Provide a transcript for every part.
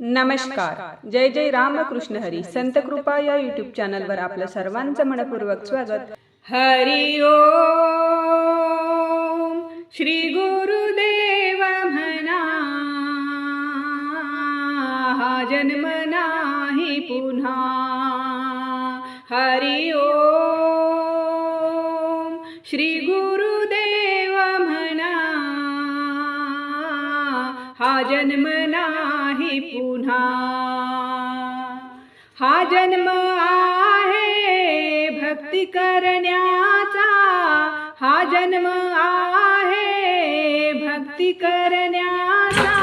नमस्कार. जय जय रामकृष्ण हरी. संत कृपा या युट्यूब चॅनलवर आपलं सर्वांचं मनपूर्वक स्वागत. हरी ओ श्री गुरु हा जन्म नाही पुन्हा. हा जन्म आहे भक्ती करण्याचा. हा जन्म आहे भक्ती करण्याचा.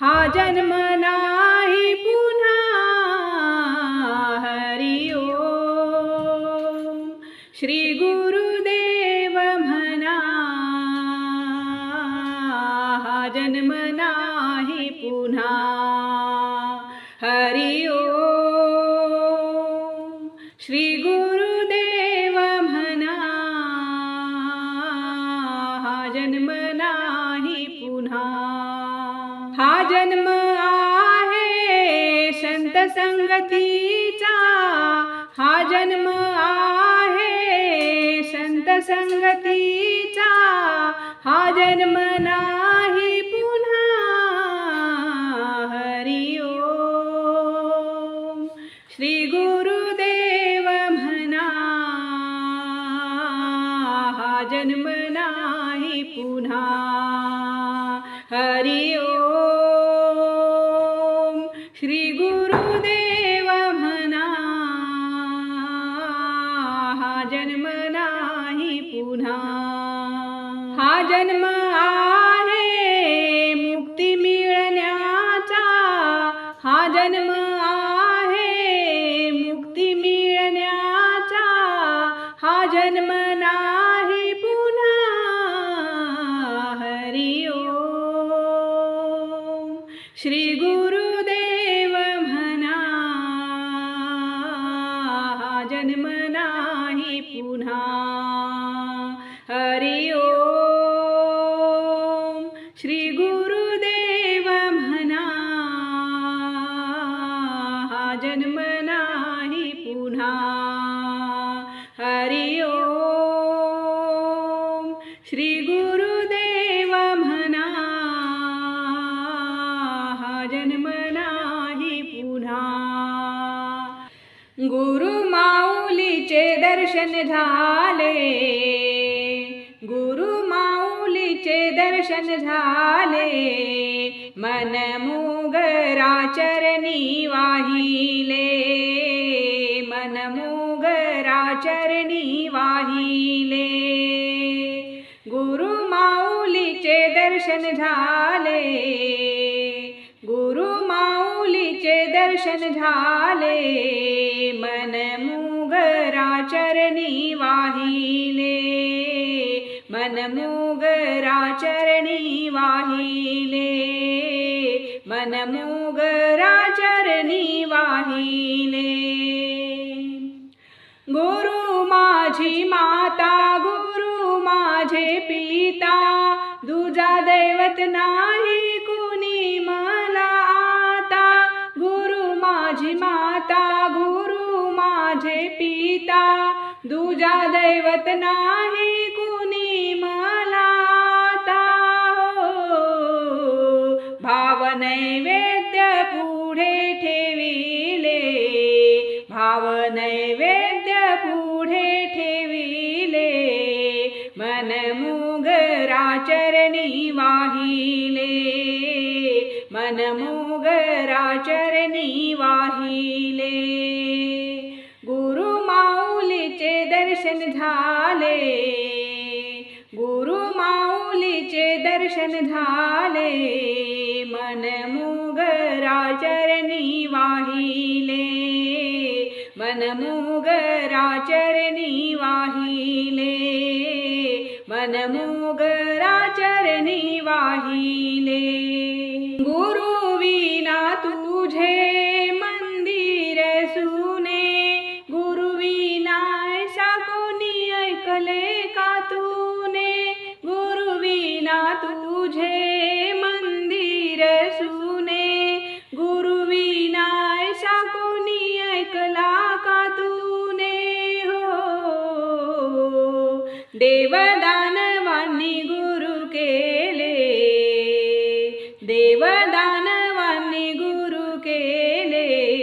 हा जन्म नाही पुन्हा. हरि ओम. श्री गुरुदेव म्हणा जन्म नाही पुन्हा. हरिओ श्री गुरुदेव म्हणा हा जन्म नाही पुन्हा. हा जन्म आहे संत संगतीचा. हा जन्म आहे संत संगतीचा. हा जन्म नाही श्री गुरुदेव म्हणा हा जन्म नाही पुन्हा. हरी ओम श्री गुरुदेव म्हणा हा जन्म नाही पुन्हा. हा जन्म आहे मुक्ती मिळण्याचा हा जन्म श्री गुरुदेव म्हणा जन्म नाही पुन्हा. हरि ओम श्री गुरुदेव म्हणा हा जन्म नाही पुन्हा. हरि ओम श्री गुरु झाले. गुरु माऊलीचे दर्शन झाले. मन मुगरा चरणी वाहिले. मन मुगरा चरणी वाहिले. गुरु माऊलीचे दर्शन झाले. गुरु माऊलीचे दर्शन झाले. चरणी वाहिले मनमोगरा चरणी वाहिले मनमोगरा चरणी वाहिले गुरु माझी माता गुरु माझे पिता दुजा दैवत नाही कुणी मला आता. गुरु माझी माता गुरु माझे पिता दुजा दैवत नाही कुणी मला हो. भाव नैवेद्य पुढे ठेविले. भाव नैवेद्य पुढे ठेविले. मन मुगरा चरणी वाहिले. मन मुगरा चरणी वाहिले. झाले. गुरु माऊलीचे दर्शन झाले. मन मुगरा चरणी वाहिले. मन मुगरा चरणी वाहिले. मन मुगरा चरणी वाहिले. गुरु विना तुझे देवदानवांनी गुरु केले. देवदानवांनी गुरु केले.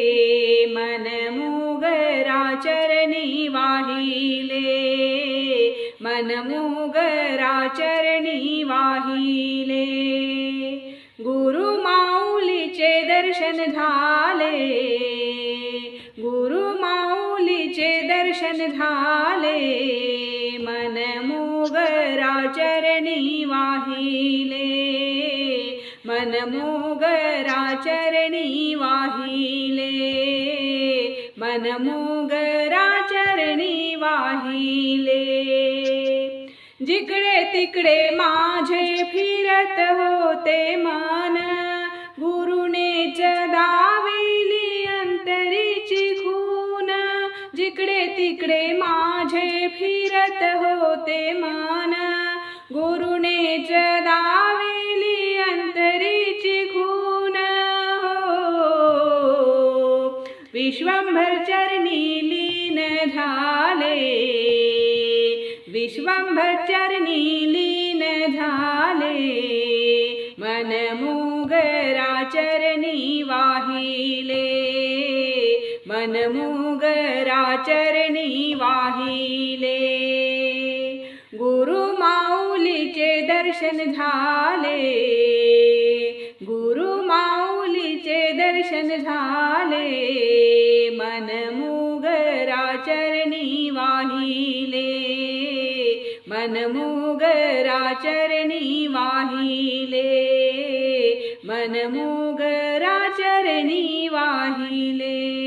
मन मुगराचरणी वाहिले. मन मुगराचरणी वाहिले. गुरु माऊलीचे दर्शन झाले. गुरु माऊलीचे दर्शन झाले. मन मुगराचरणी वाहिले. मन वाहिले. जिकडे तिकडे माझे फिरत होते मन गुरुने दाविली अंतरीची खून. जिकडे तिकडे माझे फिरत होते मन गुरुने दाविली विश्वंभर चरणी लीन झाले. विश्वंभर चरणी लीन झाले. मन मुगराचरणी वाहिले. मन मुगराचरणी वाहिले. गुरु माऊलीचे दर्शन झाले. दर्शन झाले मन मुगराचरणी वाहिले. मन मुगराचरणी वाहिले मन मुगराचरणी वाहिले.